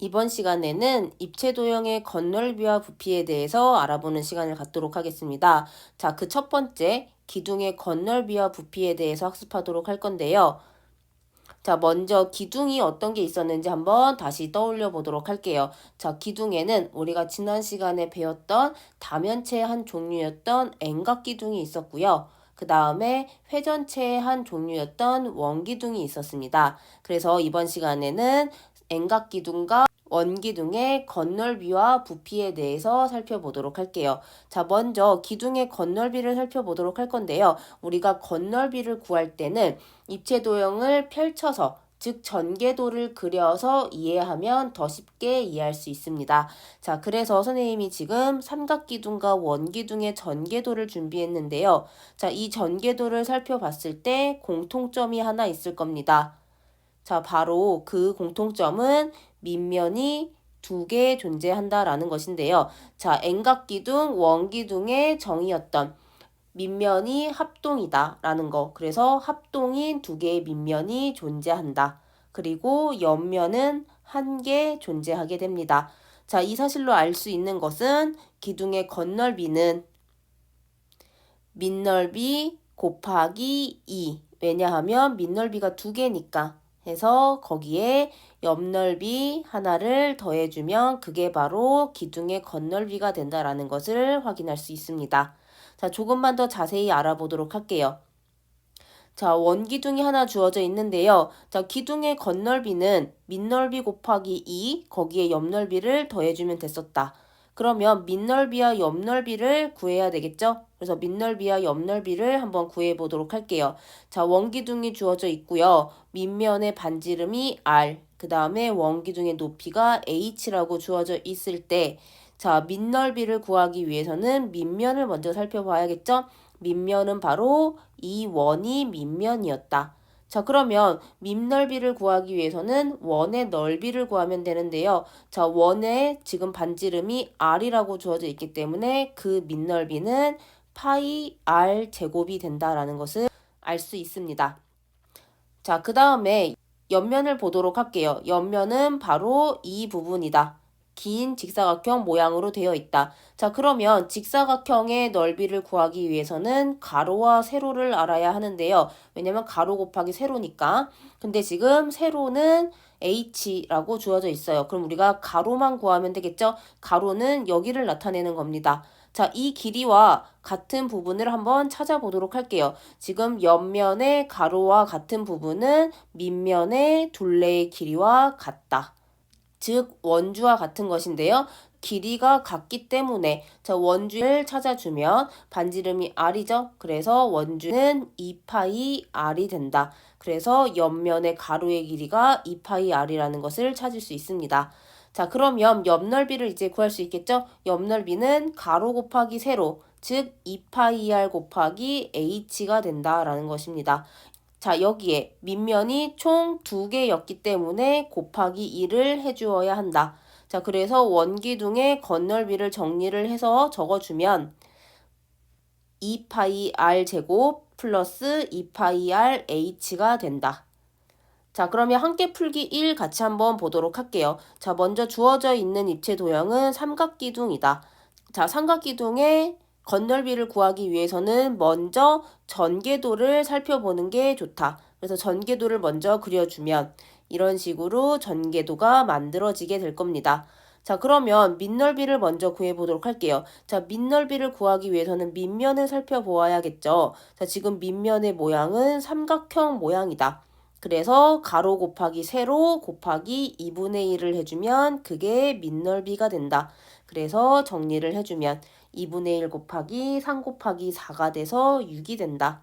이번 시간에는 입체 도형의 건널비와 부피에 대해서 알아보는 시간을 갖도록 하겠습니다. 자, 그 첫 번째 기둥의 건널비와 부피에 대해서 학습하도록 할 건데요. 자, 먼저 기둥이 어떤 게 있었는지 한번 다시 떠올려 보도록 할게요. 자, 기둥에는 우리가 지난 시간에 배웠던 다면체의 한 종류였던 N각 기둥이 있었고요. 그 다음에 회전체의 한 종류였던 원기둥이 있었습니다. 그래서 이번 시간에는 N각 기둥과 원기둥의 건널비와 부피에 대해서 살펴보도록 할게요. 자, 먼저 기둥의 건널비를 살펴보도록 할 건데요. 우리가 건널비를 구할 때는 입체 도형을 펼쳐서 즉 전개도를 그려서 이해하면 더 쉽게 이해할 수 있습니다. 자, 그래서 선생님이 지금 삼각기둥과 원기둥의 전개도를 준비했는데요. 자, 이 전개도를 살펴봤을 때 공통점이 하나 있을 겁니다. 자, 바로 그 공통점은 밑면이 두 개 존재한다라는 것인데요. 자, N각기둥, 원기둥의 정의였던 밑면이 합동이다라는 거. 그래서 합동인 두 개의 밑면이 존재한다. 그리고 옆면은 한 개 존재하게 됩니다. 자, 이 사실로 알 수 있는 것은 기둥의 건널비는 밑넓이 곱하기 2. 왜냐하면 밑넓이가 두 개니까. 해서 거기에 옆넓이 하나를 더해주면 그게 바로 기둥의 건널비가 된다라는 것을 확인할 수 있습니다. 자, 조금만 더 자세히 알아보도록 할게요. 자, 원기둥이 하나 주어져 있는데요. 자, 기둥의 건널비는 밑넓이 곱하기 2, 거기에 옆넓이를 더해주면 됐었다. 그러면 밑넓이와 옆넓이를 구해야 되겠죠? 그래서 밑넓이와 옆넓이를 한번 구해 보도록 할게요. 자, 원기둥이 주어져 있고요. 밑면의 반지름이 r, 그 다음에 원기둥의 높이가 h라고 주어져 있을 때 자, 밑넓이를 구하기 위해서는 밑면을 먼저 살펴봐야겠죠? 밑면은 바로 이 원이 밑면이었다. 자, 그러면 밑넓이를 구하기 위해서는 원의 넓이를 구하면 되는데요. 자, 원의 지금 반지름이 r이라고 주어져 있기 때문에 그 밑넓이는 파이 r 제곱이 된다라는 것을 알 수 있습니다. 자, 그 다음에 옆면을 보도록 할게요. 옆면은 바로 이 부분이다. 긴 직사각형 모양으로 되어 있다. 자, 그러면 직사각형의 넓이를 구하기 위해서는 가로와 세로를 알아야 하는데요. 왜냐면 가로 곱하기 세로니까. 근데 지금 세로는 h라고 주어져 있어요. 그럼 우리가 가로만 구하면 되겠죠? 가로는 여기를 나타내는 겁니다. 자, 이 길이와 같은 부분을 한번 찾아보도록 할게요. 지금 옆면의 가로와 같은 부분은 밑면의 둘레의 길이와 같다. 즉 원주와 같은 것인데요. 길이가 같기 때문에 자 원주를 찾아주면 반지름이 r이죠. 그래서 원주는 2파이 r이 된다. 그래서 옆면의 가로의 길이가 2파이 r이라는 것을 찾을 수 있습니다. 자 그러면 옆넓이를 이제 구할 수 있겠죠? 옆넓이는 가로 곱하기 세로 즉 2파이 r 곱하기 h가 된다라는 것입니다. 자, 여기에 밑면이 총 두 개였기 때문에 곱하기 2를 해주어야 한다. 자, 그래서 원기둥의 건널비를 정리를 해서 적어주면 2파이 r 제곱 플러스 2파이 r h가 된다. 자, 그러면 함께 풀기 1 같이 한번 보도록 할게요. 자, 먼저 주어져 있는 입체 도형은 삼각기둥이다. 자, 삼각기둥의 건널비를 구하기 위해서는 먼저 전개도를 살펴보는 게 좋다. 그래서 전개도를 먼저 그려주면 이런 식으로 전개도가 만들어지게 될 겁니다. 자, 그러면 밑넓이를 먼저 구해보도록 할게요. 자, 밑넓이를 구하기 위해서는 밑면을 살펴보아야겠죠. 자, 지금 밑면의 모양은 삼각형 모양이다. 그래서 가로 곱하기 세로 곱하기 2분의 1을 해주면 그게 밑넓이가 된다. 그래서 정리를 해주면 2분의 1 곱하기 3 곱하기 4가 돼서 6이 된다.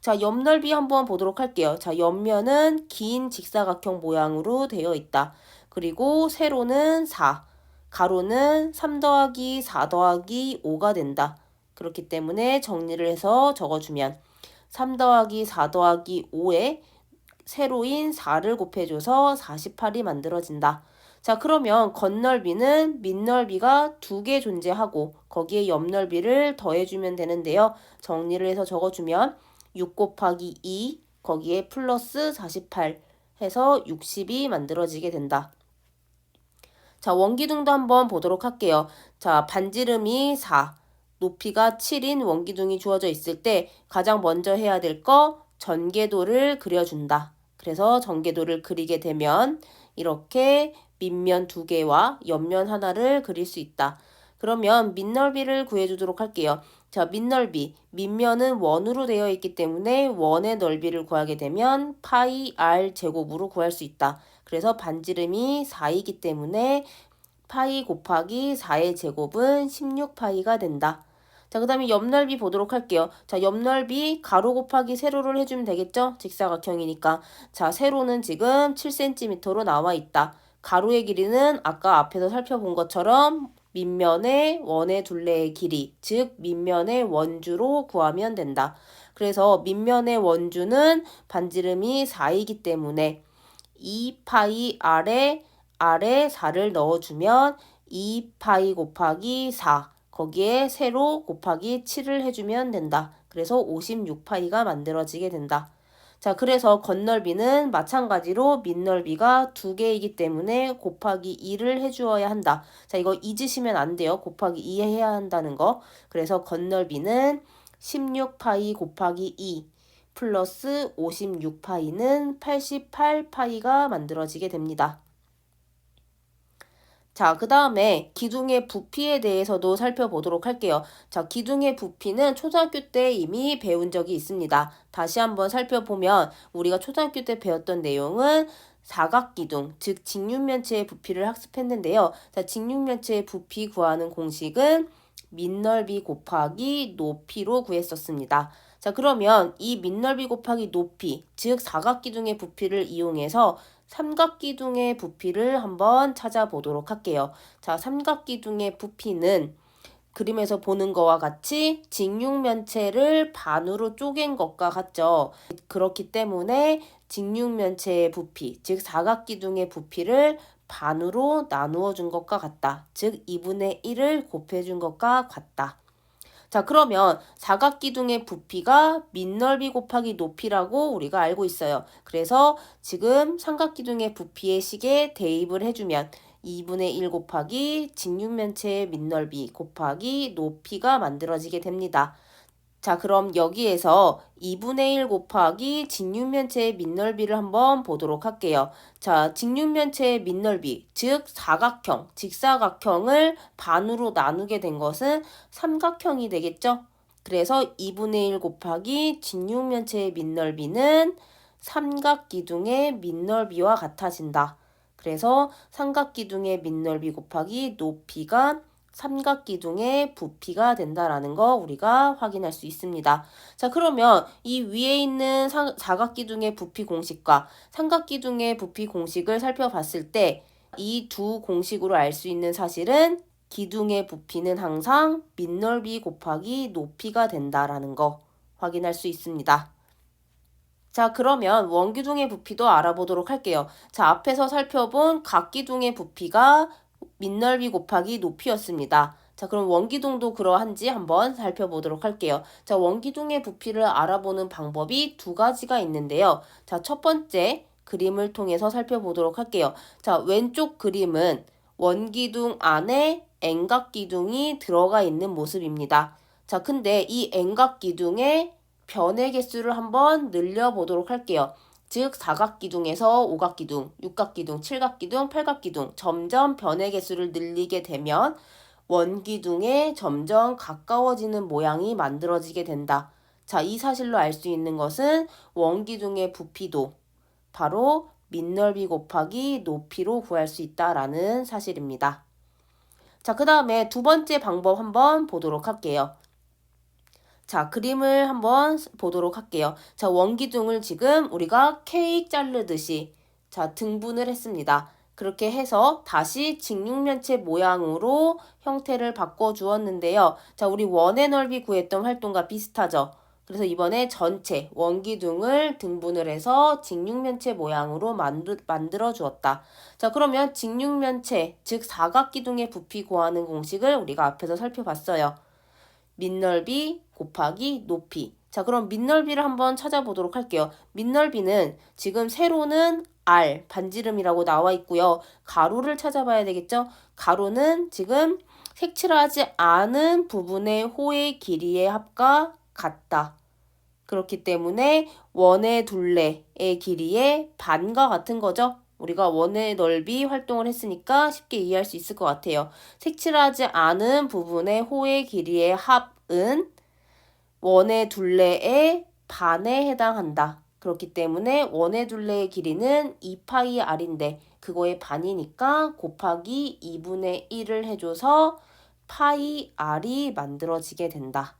자, 옆넓이 한번 보도록 할게요. 자, 옆면은 긴 직사각형 모양으로 되어 있다. 그리고 세로는 4, 가로는 3 더하기 4 더하기 5가 된다. 그렇기 때문에 정리를 해서 적어주면 3 더하기 4 더하기 5에 세로인 4를 곱해줘서 48이 만들어진다. 자, 그러면 건널비는 밑넓이가 두 개 존재하고 거기에 옆넓이를 더해주면 되는데요. 정리를 해서 적어주면 6 곱하기 2 거기에 플러스 48 해서 60이 만들어지게 된다. 자, 원기둥도 한번 보도록 할게요. 자, 반지름이 4, 높이가 7인 원기둥이 주어져 있을 때 가장 먼저 해야 될 거 전개도를 그려준다. 그래서 전개도를 그리게 되면 이렇게 밑면 두 개와 옆면 하나를 그릴 수 있다. 그러면 밑넓이를 구해주도록 할게요. 자, 밑넓이. 밑면은 원으로 되어 있기 때문에 원의 넓이를 구하게 되면 파이 r 제곱으로 구할 수 있다. 그래서 반지름이 4이기 때문에 파이 곱하기 4의 제곱은 16파이가 된다. 자, 그 다음에 옆넓이 보도록 할게요. 자, 옆넓이 가로 곱하기 세로를 해주면 되겠죠? 직사각형이니까. 자, 세로는 지금 7cm로 나와 있다. 가로의 길이는 아까 앞에서 살펴본 것처럼 밑면의 원의 둘레의 길이, 즉 밑면의 원주로 구하면 된다. 그래서 밑면의 원주는 반지름이 4이기 때문에 2파이 아래 아래 4를 넣어주면 2파이 곱하기 4 거기에 세로 곱하기 7을 해주면 된다. 그래서 56파이가 만들어지게 된다. 자, 그래서 건널비는 마찬가지로 밑넓이가 두 개이기 때문에 곱하기 2를 해주어야 한다. 자, 이거 잊으시면 안 돼요. 곱하기 2 해야 한다는 거. 그래서 건널비는 16파이 곱하기 2 플러스 56파이는 88파이가 만들어지게 됩니다. 자, 그 다음에 기둥의 부피에 대해서도 살펴보도록 할게요. 자, 기둥의 부피는 초등학교 때 이미 배운 적이 있습니다. 다시 한번 살펴보면 우리가 초등학교 때 배웠던 내용은 사각기둥, 즉 직육면체의 부피를 학습했는데요. 자, 직육면체의 부피 구하는 공식은 밑넓이 곱하기 높이로 구했었습니다. 자, 그러면 이 밑넓이 곱하기 높이, 즉 사각기둥의 부피를 이용해서 삼각기둥의 부피를 한번 찾아보도록 할게요. 자, 삼각기둥의 부피는 그림에서 보는 거와 같이 직육면체를 반으로 쪼갠 것과 같죠. 그렇기 때문에 직육면체의 부피, 즉 사각기둥의 부피를 반으로 나누어 준 것과 같다. 즉 2분의 1을 곱해 준 것과 같다. 자, 그러면 사각기둥의 부피가 밑넓이 곱하기 높이라고 우리가 알고 있어요. 그래서 지금 삼각기둥의 부피의 식에 대입을 해주면 2분의 1 곱하기 직육면체의 밑넓이 곱하기 높이가 만들어지게 됩니다. 자, 그럼 여기에서 2분의 1 곱하기 직육면체의 밑넓이를 한번 보도록 할게요. 자, 직육면체의 밑넓이, 즉 사각형, 직사각형을 반으로 나누게 된 것은 삼각형이 되겠죠? 그래서 2분의 1 곱하기 직육면체의 밑넓이는 삼각기둥의 밑넓이와 같아진다. 그래서 삼각기둥의 밑넓이 곱하기 높이가 삼각기둥의 부피가 된다라는 거 우리가 확인할 수 있습니다. 자, 그러면 이 위에 있는 사각기둥의 부피 공식과 삼각기둥의 부피 공식을 살펴봤을 때 이 두 공식으로 알 수 있는 사실은 기둥의 부피는 항상 밑넓이 곱하기 높이가 된다라는 거 확인할 수 있습니다. 자, 그러면 원기둥의 부피도 알아보도록 할게요. 자, 앞에서 살펴본 각기둥의 부피가 밑넓이 곱하기 높이였습니다. 자, 그럼 원기둥도 그러한지 한번 살펴보도록 할게요. 자, 원기둥의 부피를 알아보는 방법이 두 가지가 있는데요. 자, 첫 번째 그림을 통해서 살펴보도록 할게요. 자, 왼쪽 그림은 원기둥 안에 N각 기둥이 들어가 있는 모습입니다. 자, 근데 이 N각 기둥의 변의 개수를 한번 늘려보도록 할게요. 즉 사각기둥에서 오각기둥, 육각기둥, 칠각기둥, 팔각기둥 점점 변의 개수를 늘리게 되면 원기둥에 점점 가까워지는 모양이 만들어지게 된다. 자, 이 사실로 알 수 있는 것은 원기둥의 부피도 바로 밑넓이 곱하기 높이로 구할 수 있다라는 사실입니다. 자, 그 다음에 두 번째 방법 한번 보도록 할게요. 자, 그림을 한번 보도록 할게요. 자, 원기둥을 지금 우리가 케이크 자르듯이 자, 등분을 했습니다. 그렇게 해서 다시 직육면체 모양으로 형태를 바꿔 주었는데요. 자, 우리 원의 넓이 구했던 활동과 비슷하죠. 그래서 이번에 전체 원기둥을 등분을 해서 직육면체 모양으로 만들, 만들어 주었다. 자, 그러면 직육면체, 즉 사각기둥의 부피 구하는 공식을 우리가 앞에서 살펴봤어요. 밑넓이 곱하기 높이. 자, 그럼 밑넓이를 한번 찾아보도록 할게요. 밑넓이는 지금 세로는 R 반지름이라고 나와 있고요. 가로를 찾아봐야 되겠죠? 가로는 지금 색칠하지 않은 부분의 호의 길이의 합과 같다. 그렇기 때문에 원의 둘레의 길이의 반과 같은 거죠. 우리가 원의 넓이 활동을 했으니까 쉽게 이해할 수 있을 것 같아요. 색칠하지 않은 부분의 호의 길이의 합은 원의 둘레의 반에 해당한다. 그렇기 때문에 원의 둘레의 길이는 2파이 r인데 그거의 반이니까 곱하기 2분의 1을 해줘서 파이 r이 만들어지게 된다.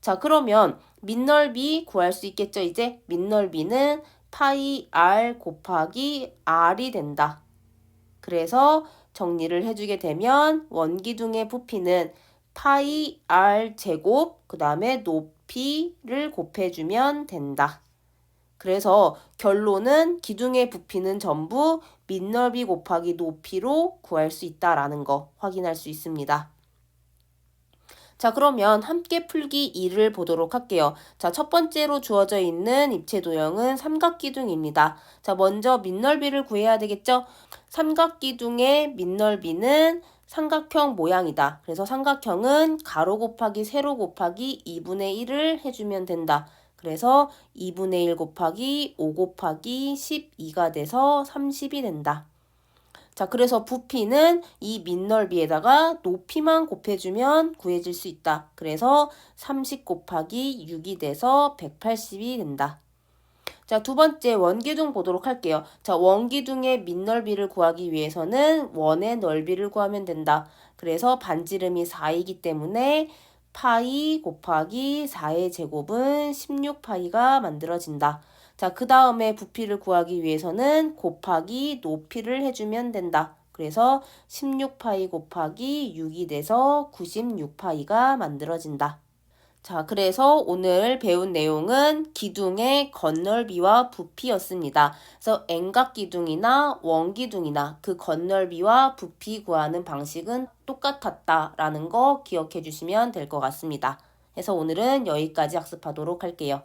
자, 그러면 밑넓이 구할 수 있겠죠, 이제? 밑넓이는 파이 r 곱하기 r이 된다. 그래서 정리를 해주게 되면 원기둥의 부피는 파이 r 제곱, 그 다음에 높이를 곱해주면 된다. 그래서 결론은 기둥의 부피는 전부 밑넓이 곱하기 높이로 구할 수 있다라는 거 확인할 수 있습니다. 자, 그러면 함께 풀기 2를 보도록 할게요. 자, 첫 번째로 주어져 있는 입체 도형은 삼각기둥입니다. 자, 먼저 밑넓이를 구해야 되겠죠? 삼각기둥의 밑넓이는 삼각형 모양이다. 그래서 삼각형은 가로 곱하기 세로 곱하기 2분의 1을 해주면 된다. 그래서 2분의 1 곱하기 5 곱하기 12가 돼서 30이 된다. 자, 그래서 부피는 이 밑넓이에다가 높이만 곱해주면 구해질 수 있다. 그래서 30 곱하기 6이 돼서 180이 된다. 자, 두 번째 원기둥 보도록 할게요. 자, 원기둥의 밑넓이를 구하기 위해서는 원의 넓이를 구하면 된다. 그래서 반지름이 4이기 때문에 파이 곱하기 4의 제곱은 16파이가 만들어진다. 자, 그 다음에 부피를 구하기 위해서는 곱하기 높이를 해주면 된다. 그래서 16파이 곱하기 6이 돼서 96파이가 만들어진다. 자, 그래서 오늘 배운 내용은 기둥의 건널비와 부피였습니다. 그래서 N각 기둥이나 원 기둥이나 그 건널비와 부피 구하는 방식은 똑같았다라는 거 기억해 주시면 될 것 같습니다. 그래서 오늘은 여기까지 학습하도록 할게요.